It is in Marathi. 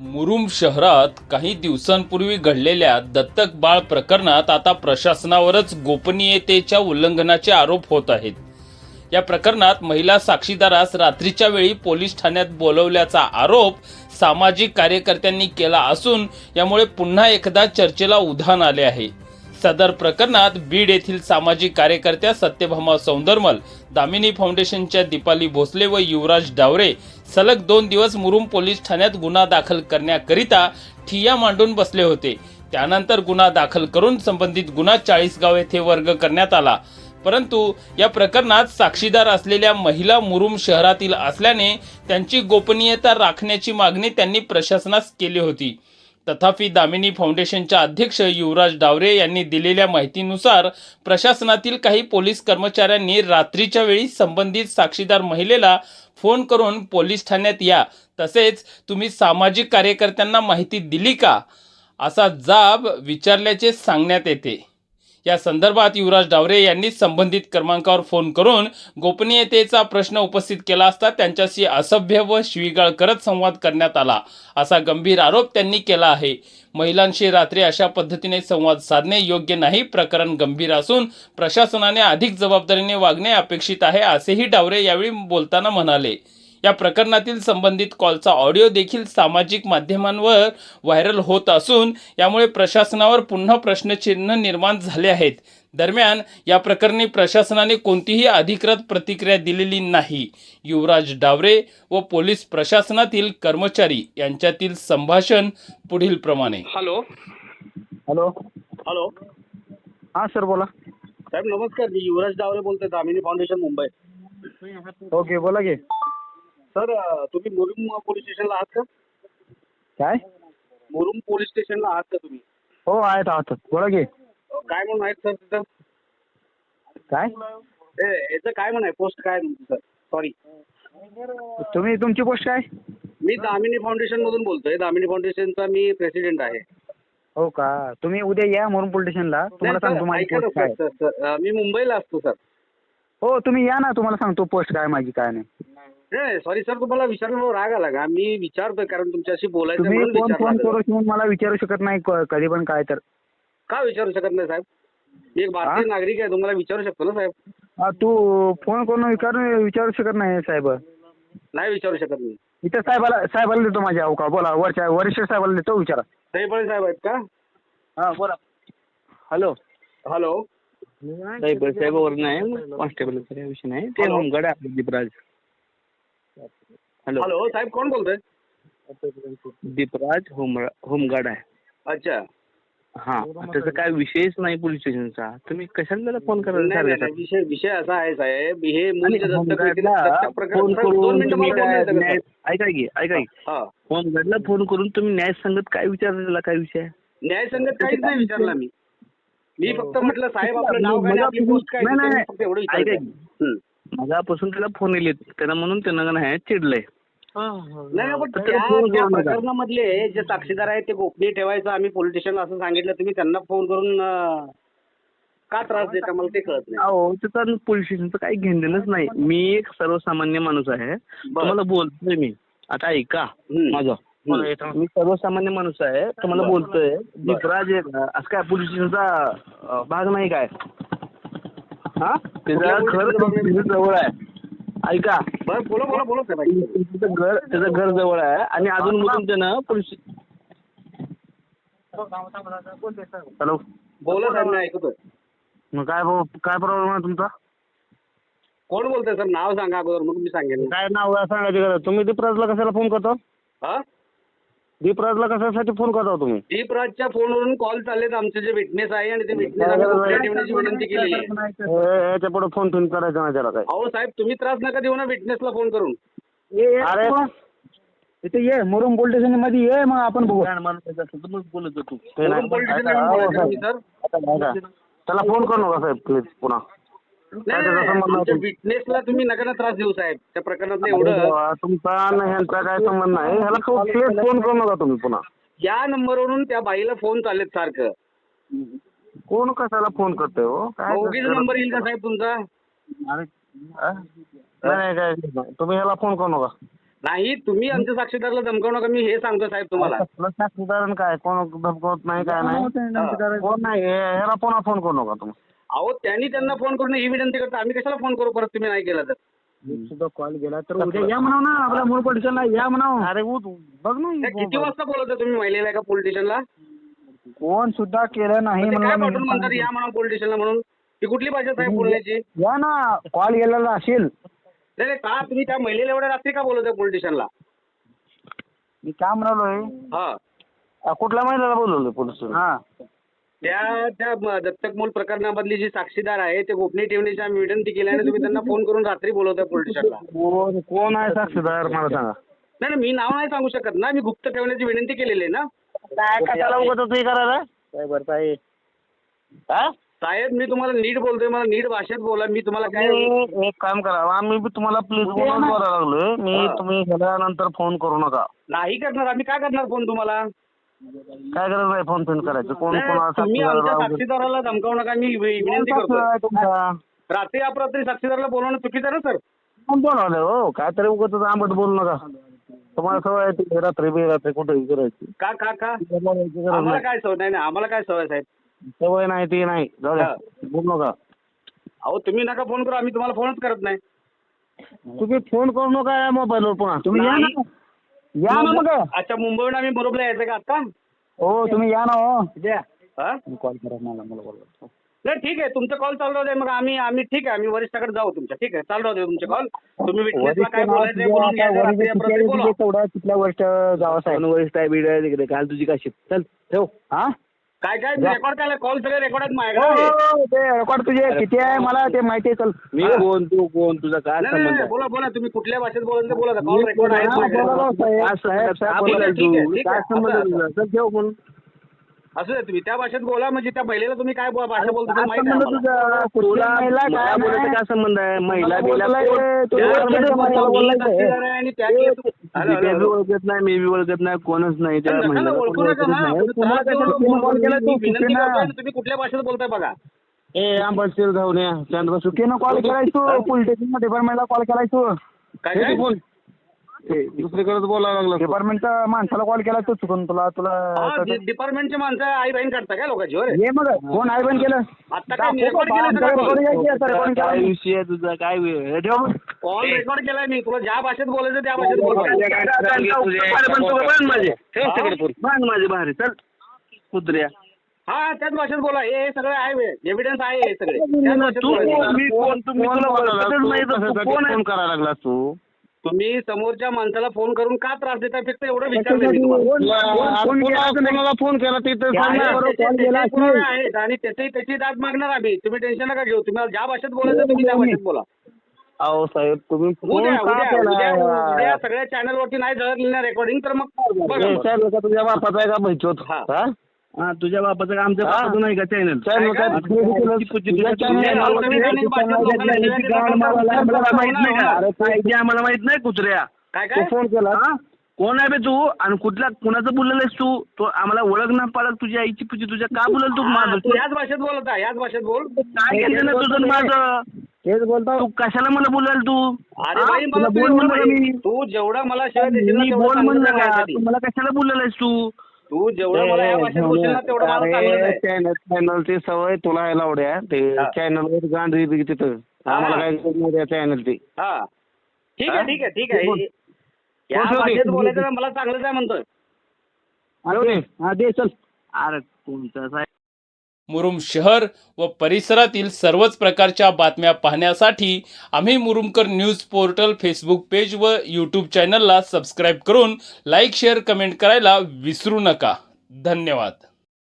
मुरुम शहरात काही दिवसांपूर्वी घडलेल्या दत्तक बाळ प्रकरणात आता प्रशासनावरच गोपनीयतेच्या उल्लंघनाचे आरोप होत आहेत. या प्रकरणात महिला साक्षीदारास रात्रीच्या वेळी पोलीस ठाण्यात बोलवल्याचा आरोप सामाजिक कार्यकर्त्यांनी केला असून यामुळे पुन्हा एकदा चर्चेला उधाण आले आहे. सदर प्रकरणात बीड येथील सामाजिक कार्यकर्त्या सत्यभामा सौंदरमल दामिनी फाउंडेशनच्या दीपाली भोसले व युवराज डावरे सलग दोन दिवस मुरुम पोलीस ठाण्यात गुन्हा दाखल करण्याकरिता ठिया मांडून बसले होते. त्यानंतर गुन्हा दाखल करून संबंधित गुन्हा चाळीसगाव येथे वर्ग करण्यात आला. परंतु या प्रकरणात साक्षीदार असलेल्या महिला मुरुम शहरातील असल्याने त्यांची गोपनीयता राखण्याची मागणी त्यांनी प्रशासनास केली होती. तथापि दामिनी फाउंडेशनच्या अध्यक्ष युवराज डावरे यांनी दिलेल्या माहितीनुसार प्रशासनातील काही पोलीस कर्मचाऱ्यांनी रात्रीच्या वेळी संबंधित साक्षीदार महिलेला फोन करून पोलीस ठाण्यात या. तसेच तुम्ही सामाजिक कार्यकर्त्यांना माहिती दिली का? असा जाब विचारल्याचे सांगण्यात येते. या संदर्भात युवराज डावरे यांनी संबंधित क्रमांकावर फोन करून गोपनीयतेचा प्रश्न उपस्थित केला असता त्यांच्याशी असभ्य व शिवीगाळ करत संवाद करण्यात आला. असा गंभीर आरोप त्यांनी केला आहे. महिलांशी रात्री अशा पद्धतीने संवाद साधणे योग्य नाही प्रकरण गंभीर असून प्रशासनाने अधिक जबाबदारीने वागणे अपेक्षित आहे असेही डावरे यावेळी बोलताना म्हणाले. या प्रकरणातील संबंधित कॉलचा ऑडिओ देखील सामाजिक माध्यमांवर व्हायरल होत असून यामुळे प्रशासनावर पुन्हा प्रश्नचिन्ह निर्माण झाले आहेत. दरम्यान या प्रकरणी प्रशासनाने कोणतीही अधिकृत प्रतिक्रिया दिलेली नाही. युवराज डावरे व पोलीस प्रशासनातील कर्मचारी यांच्यातील संभाषण पुढील प्रमाणे. हॅलो. हॅलो. हॅलो. हां सर बोला. साहेब नमस्कार. मी युवराज डावरे बोलतोय. दामिनी फाउंडेशन मुंबई. ओके बोला की. सर तुम्ही मुरुम पोलीस स्टेशनला आहात का? काय? मुरुम पोलीस स्टेशनला आहात का तुम्ही? हो आहेत आहात. बोला की. अं, काय म्हणून आहेत सर तिथं? काय? ए, याचं काय म्हणाय पोस्ट काय आहे तुमचं सर? सॉरी तुम्ही तुमची पोस्ट काय? मी दामिनी फाउंडेशन मधून बोलतोय. दामिनी फाउंडेशनचा मी प्रेसिडेंट आहे. हो का? तुम्ही उद्या या म्हणून पोलीस स्टेशनला. तुम्हाला नाही, सांगतो सर, माझी ऐका ना, पोस्ट काय सर, सर, सर, अं, मी मुंबईला असतो सर. हो तुम्ही या ना तुम्हाला सांगतो पोस्ट काय माझी काय नाही. नाही सॉरी सर तुम्हाला विचारण्यावर राग आला का? मी विचारतोय कारण तुमच्याशी बोलायचं तुम्ही म्हणून फोन फोन विचारलं करू म्हणून मला विचारू शकत नाही क- कधी पण काय तर. का विचारू शकत नाही साहेब? एक भारतीय हा? नागरिक आहे तुम्हाला विचारू शकतो ना साहेब? हा, तू फोन करून विचारू विचारू शकत नाही साहेब. नाही विचारू शकत मी. इथं साहेबाला साहेबाला देतो माझ्या अहो का? बोला वरच्या वरिष्ठ साहेबाला देतो विचारा. साहेब साहेब आहेत का? हां बोला. हॅलो. हॅलो. साहेब साहेबावर नाही कॉन्स्टेबल काही विषय नाही. ते. होमगार्ड आहे दीपराज. हॅलो हॅलो साहेब कोण बोलतोय? दीपराज होम होमगार्ड आहे. अच्छा. हा त्याचा काय विषयच नाही पोलीस स्टेशनचा तुम्ही कशाला फोन नाही नाही करायला नाही, विषय विषय असा आहे साहेब. हे फोन करून न्याय? ऐका की ऐका की. होमगार्डला फोन करून तुम्ही न्याय संगत काय विचारलेला काय विषय? आहे? न्यायसंगत काहीच नाही विचारला मी. मी फक्त म्हटलं साहेब आपलं नाव काय आपली मला पोस्ट काय नाही, नाही, मी फक्त एवढं. हं. मगापासून त्याला फोन येले त्यांना म्हणून त्यांना नाही चिडलंय नाही पण त्या. प्रकरणामधले जे साक्षीदार आहेत ते गोपनीय ठेवायचं आम्ही पोलीस स्टेशनला असं सांगितलं तुम्ही त्यांना फोन करून का त्रास देता मला ते कळत नाही अहो त्याचा पोलीस स्टेशनचं काही घेणदेणच नाही मी एक सर्वसामान्य माणूस आहे तुम्हाला बोलतोय मी आता ऐका. माझं. मी सर्वसामान्य माणूस आहे तुम्हाला बोलतोय दीपराज एक असं काय पोलीस स्टेशनचा भाग नाही काय? हा? त्याचं घर जवळ आहे. ऐका. बरं बोला बोला बोला साहेब त्याचं घर त्याचं घर जवळ आहे आणि अजून मधून त्यानं पोलीस हॅलो. बोला साहेब मी ऐकतोय. मग काय काय प्रॉब्लेम आहे तुमचा? कोण बोलतोय सर? नाव सांगा अगोदर मग मी सांगेन. काय नाव सांगायचं गरज तुम्ही दीपराजला कशाला फोन करता? हा? दीपराजला कशासाठी फोन करता तुम्ही? दीपराजच्या फोनवरून कॉल चाललेत आमचे जे विटनेस आहे आणि ते विटनेस आम्ही गोपनीय ठेवण्याची विनंती आहे हे- याच्यापुढे फोन ठेवून करायचं नाही त्याला काय अहो साहेब तुम्ही त्रास नका देऊ ना विटनेसला फोन करून. अरे. इथे ये मुरुम पोलीस स्टेशनमध्ये ये मग आपण बघू. बोलत होतो ते. नाही. हो, ऐका. त्याला फोन करू नका साहेब प्लीज पुन्हा. विटनेसला तुम्ही नका ना त्रास देऊ साहेब. त्या प्रकरणातलं अरे एवढं तुमचा आणि ह्यांचा काय संबंध नाही. ह्याला फोन करू नका तुम्ही पुन्हा. या नंबरवरून त्या बाईला फोन चाललेत सारखं. कोण कशाला फोन करतोय हो? काय उगीच नंबर येईल का साहेब तुमचा? अरे, हा? नाही नाही, काय. तुम्ही ह्याला फोन करू नका. नाही तुम्ही आमच्या साक्षीदाराला धमकावू नका. मी हे सांगतो साहेब तुम्हाला. कसलं साक्षीदार काय? कोण धमकवत नाही काय नाही? कोण नाही? हे- ह्याला पुन्हा फोन करू नका तुम्ही. अहो त्यांनी त्यांना फोन करून ही विनंती करता आम्ही कशाला फोन करू? परत तुम्ही नाही केला तर. सुद्धा कॉल गेला तर उद्या या म्हणाव ना आपल्या मूळ पोलिसांना या म्हणाव. अरे बघ त्या किती ना वाजता बोलवता तुम्ही महिलेला एका पोलीस स्टेशनला कोण सुद्धा केलं नाही काय म्हणून पाठवून म्हणतात या म्हणा पोलीस स्टेशनला म्हणून? ती कुठली भाषा साहेब बोलण्याची? या ना कॉल गेलेला असेल. नाही नाही, का तुम्ही त्या महिलेला एवढ्या रात्री का बोलवता पोलीस स्टेशनला मी काय म्हणालोय? हा. अ, कुठल्या महिन्याला बोलवलं पोलीस हा. त्या त्या म- दत्तक मूल प्रकरणामधली जी साक्षीदार आहे ते गोपनीय ठेवण्याची आम्ही विनंती केली आणि तुम्ही त्यांना फोन करून रात्री बोलवताय पोलीस स्टेशनला कोण कोण आहे साक्षीदार? मला सांगा. नाही नाही मी नाव नाही सांगू शकत ना. मी गुप्त ठेवण्याची विनंती केलेली आहे ना. काय कशाला उगत हे करायला? हा? साहेब मी तुम्हाला नीट बोलतोय. मला नीट भाषेत बोला. मी तुम्हाला काय तुम्ही एक काम करा. आम्ही बी तुम्हाला प्लीज बोलायला लागलोय. मी. तुम्ही ह्याच्यानंतर फोन करू नका. नाही करणार. आम्ही काय करणार फोन तुम्हाला? काय गरज नाही फोन फोन करायचं. कोण कोणाला तुम्ही आमच्या? साक्षीदाराला धमकावू नका मी विनंती कोण करतोय. साक्षीदार आहे तुमचा? रात्री अपरात्री साक्षीदाराला बोलवणं चुकीचं आहे ना सर? कोण बोलावलं हो? काय तरी उगत आंबट बोलू नका. तुम्हाला सवय आहे ती रात्री बेरात्री कुठेही करायची. का का का? बोलायची गरज आम्हाला नाही. काय सवय? नाही नाही आम्हाला काय सवय साहेब? सवय नाही ती नाही. जाऊ द्या. बोलू नका. अहो तुम्ही नका फोन करू आम्ही तुम्हाला फोनच करत नाही. तुम्ही फोन करू नका या मोबाईलवर पुन्हा. तुम्ही या ना. या ना मग. अच्छा मुंबईहून आम्ही मुरुमला यायचं का आता? हो तुम्ही या ना हो. द्या हा? कॉल करा मला मला कॉल नाही ठीक आहे. तुमचा कॉल चालू राहू दे. मग आम्ही आम्ही ठीक आहे. आम्ही वरिष्ठाकडे जाऊ तुमच्या. ठीक आहे. चालू राहू दे तुमचे कॉल तुम्ही विटनेसला काय बोलायचं आहे बोलून घ्यायचं रात्री अपरात्री बोला. तेवढा तिथल्या वर्ष गावा साहेब वरिष्ठ आहे? बिड आहे तिकडे. काल तुझी काशी चल ठेव. हा? काय काय रेकॉर्ड काय कॉल सगळे रेकॉर्ड आहेत हो, माझ्याकडे हो, ते रेकॉर्ड तुझे किती आहे मला ते माहिती आहे चल मी कोण तू कोण तुझा काय नाही, नाही संबंध नाही, आहे बोला बोला तुम्ही कुठल्या भाषेत ते बोला कॉल रेकॉर्ड आहे हा, बोला. बोला, साहेब, साहेब? साहेब, काय ठीक आहे, बोलायला ठीक आहे, तू? ठीक काय आहे. संबंध तुझा? चल ठेव म्हणून असू दे तुम्ही त्या भाषेत बोला म्हणजे त्या महिलेला तुम्ही काय बोला भाषा बोलतो ते काय माहिती आहे संबंध आम्हाला. तुझा कुठल्या महिला मला काय बोलायचं नाही? काय संबंध आहे महिला बिला बोलायला कोण? ये, तू त्या बोलायला भाषेत मला बोलतो, मी बोलायचं आहे. साक्षीदार आहे आणि त्या केस- हॅलो, मी हॅलो, बी हॅलो. ओळखत नाही मी बी ओळखत नाही कोणच नाही त्या नका ना, महिलेला ओळखू कोण नका ओळखत ना. नाही. तुम्ही तुम्हाला त्रास कशाला देऊ फोन केला मी तू? विनंती चुकीनं- करतोय आणि तुम्ही कुठल्या भाषेत बोलताय बघा ए आंबटशीर जाऊन या शांत बस. चुकीनं कॉल करायचो पोलीस स्टेशन डिपार्टमेंटला कॉल करायचो काय काय ते फोन ए, दुसरीकडे बोलायला लागला तू. डिपार्टमेंटच्या माणसाला कॉल केला तो चुकून तुला तुला हा, डि- डिपार्टमेंटचे माणसं आई बहीण काढता काय लोकांची हो रे ये मग कोण आहे पण केलं आता काय दाखव रेकॉर्ड केलं सगळं की recording काय? विषय आहे तुझा काय वे- हे ठेव मग. कॉल रेकॉर्ड केलाय मी तुला ज्या भाषेत बोलायचं त्या भाषेत बोल बांध माझे बाहेर चल कुत्र्या हा त्याच भाषेत बोला हे हे सगळं आहे एव्हिडन्स आहे हे सगळे त्याच भाषेत तू बोलायचं. कोण? मी कोण तू मी तुला ओळखतच नाही तर तू कोण फोन करायला लागला तू तुम्ही समोरच्या माणसाला फोन करून का त्रास देताय फक्त एवढं विचारलं मी तुम्हाला आज फोन केला कोणा- असं नाही. कोणाला फोन केला ते तर सांग आहे, ना. बरोबर, त्याचे- call केला त्याचे पुरावे असेल. आहेत आणि त्याची त्याची दाद मागणार आम्ही तुम्ही टेन्शन नका घेऊ तुम्हाला ज्या भाषेत बोलायचं तुम्ही त्या भाषेत बोला अहो साहेब तुम्ही फोन उद्या का उद्या केला? उद्या उद्या सगळ्या चॅनल वरती नाही ना रेकॉर्डिंग तर मग बघा मग. तुझ्या बापाचा आहे का भैचोत हा. हा हा तुझ्या बापाचं आमच्या बापाचं नाही का चॅनल आम्हाला माहीत नाही कुत्र्या. काय तू काय फोन केला? कोण आहे बे तू? आणि कुठल्या कुणाचं बोललेस तू? तो आम्हाला ओळख ना पाळख तुझ्या आईची पुजी तुझ्या का बोलल तू माझं? तू याच भाषेत बोलत आहे याच भाषेत बोल. काय केलं ना तुझं माझं? तेच बोलतो. तू कशाला मला बोलाल तू? अरे मला बोल म्हणलं तू जेवढा मला बोल म्हणलं का मला कशाला बोललेस तू? तू जेवढं मला या भाषेत बोलशील ना तेवढं मला चांगलं आहे चॅनल चॅनलची सवय तुला आहे लावड्या ते हा. चॅनल वर गाण री तिथं. आम्हाला काय नाही चॅनल ती हा ठीक हा? आहे ठीक आहे ठीक आहे. या. भाषेत बोलायचं मला चांगलंच आहे म्हणतोय. हा चल अरे साहेब मुरुम शहर व परिसरातील सर्वच प्रकारच्या बातम्या पाहण्यासाठी आम्ही Murumkar news portal Facebook page व यूट्यूब चॅनलला सबस्क्राईब करून लाईक शेअर कमेंट करायला विसरू नका. धन्यवाद.